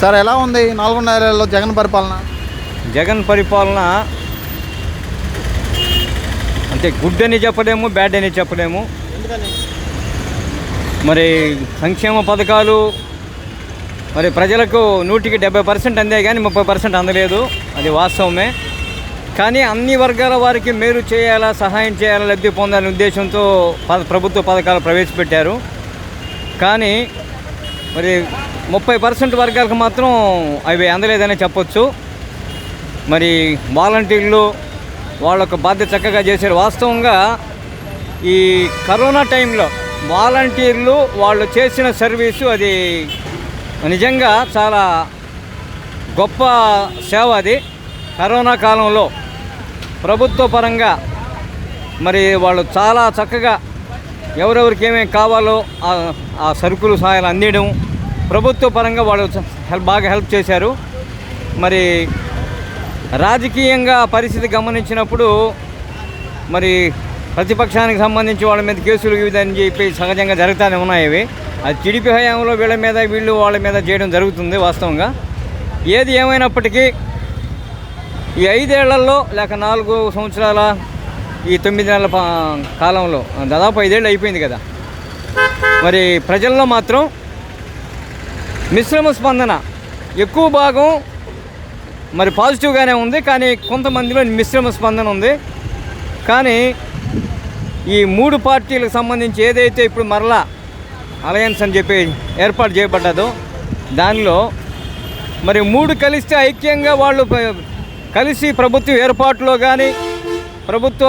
Sir ఎలా ఉంది నాలుగున్నరలో జగన్ పరిపాలన? జగన్ పరిపాలన అంటే గుడ్ అని చెప్పలేము బ్యాడ్ అని చెప్పలేము. మరి సంక్షేమ పథకాలు మరి ప్రజలకు నూటికి డెబ్బై పర్సెంట్ అందే కానీ ముప్పై పర్సెంట్ అందలేదు అది వాస్తవమే. కానీ అన్ని వర్గాల వారికి మేలు చేయాలా సహాయం చేయాలా లబ్ధి పొందాలనే ఉద్దేశంతో ప్రభుత్వ పథకాలు ప్రవేశపెట్టారు. కానీ మరి ముప్పై పర్సెంట్ వర్గాలకు మాత్రం అవి అందలేదనే చెప్పొచ్చు. మరి వాలంటీర్లు వాళ్ళొక బాధ్యత చక్కగా చేశారు. వాస్తవంగా ఈ కరోనా టైంలో వాలంటీర్లు వాళ్ళు చేసిన సర్వీసు అది నిజంగా చాలా గొప్ప సేవ అది. కరోనా కాలంలో ప్రభుత్వ పరంగా మరి వాళ్ళు చాలా చక్కగా ఎవరెవరికి ఏమేమి కావాలో ఆ- సరుకులు సహాయాలు అందించడం ప్రభుత్వ పరంగా వాళ్ళు హెల్ప్ బాగా హెల్ప్ చేశారు. మరి రాజకీయంగా పరిస్థితి గమనించినప్పుడు మరి ప్రతిపక్షానికి సంబంధించి వాళ్ళ మీద కేసులు ఇదని చెప్పి సహజంగా జరుగుతూనే ఉన్నాయి ఇవి. అది టీడీపీ హయాంలో వీళ్ళ మీద వీళ్ళు వాళ్ళ మీద చేయడం జరుగుతుంది వాస్తవంగా. ఏది ఏమైనప్పటికీ ఈ ఐదేళ్ళలో లేక నాలుగు సంవత్సరాల ఈ తొమ్మిది నెలల పా- కాలంలో దాదాపు ఐదేళ్ళు అయిపోయింది కదా. మరి ప్రజల్లో మాత్రం మిశ్రమ స్పందన ఎక్కువ భాగం మరి పాజిటివ్గానే ఉంది కానీ కొంతమందిలో మిశ్రమ స్పందన ఉంది. కానీ ఈ మూడు పార్టీలకు సంబంధించి ఏదైతే ఇప్పుడు మరలా అలయన్స్ అని చెప్పి ఏర్పాటు చేయబడ్డదో దానిలో మరి మూడు కలిస్తే ఐక్యంగా వాళ్ళు కలిసి ప్రభుత్వం ఏర్పాటులో కానీ ప్రభుత్వ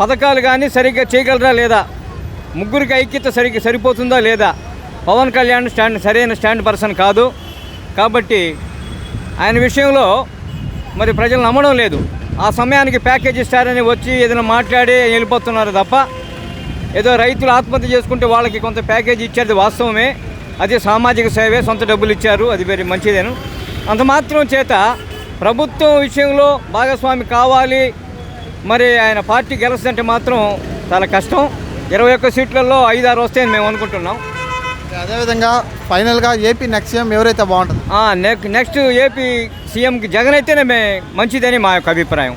పథకాలు కానీ సరిగ్గా చేయగలరా లేదా? ముగ్గురికి ఐక్యత సరిగ్గా సరిపోతుందా లేదా? పవన్ కళ్యాణ్ స్టాండ్ సరైన స్టాండ్ పర్సన్ కాదు. కాబట్టి ఆయన విషయంలో మరి ప్రజలు నమ్మడం లేదు. ఆ సమయానికి ప్యాకేజ్ ఇస్తారని వచ్చి ఏదైనా మాట్లాడి వెళ్ళిపోతున్నారు తప్ప ఏదో రైతులు ఆత్మహత్య చేసుకుంటే వాళ్ళకి కొంత ప్యాకేజ్ ఇచ్చేది వాస్తవమే. అదే సామాజిక సేవే సొంత డబ్బులు ఇచ్చారు. అది వెరీ మంచిదేను. అంత మాత్రం చేత ప్రభుత్వం విషయంలో భాగస్వామి కావాలి మరి ఆయన పార్టీ గెలుస్తుంటే మాత్రం చాలా కష్టం. ఇరవై ఒక్క సీట్లలో ఐదు ఆరు వస్తాయని మేము అనుకుంటున్నాం. అదేవిధంగా ఫైనల్గా ఏపీ నెక్స్ట్ సీఎం ఎవరైతే బాగుంటుంది? నెక్ నెక్స్ట్ ఏపీ సీఎంకి జగన్ అయితేనే మే మంచిదని మా యొక్క అభిప్రాయం.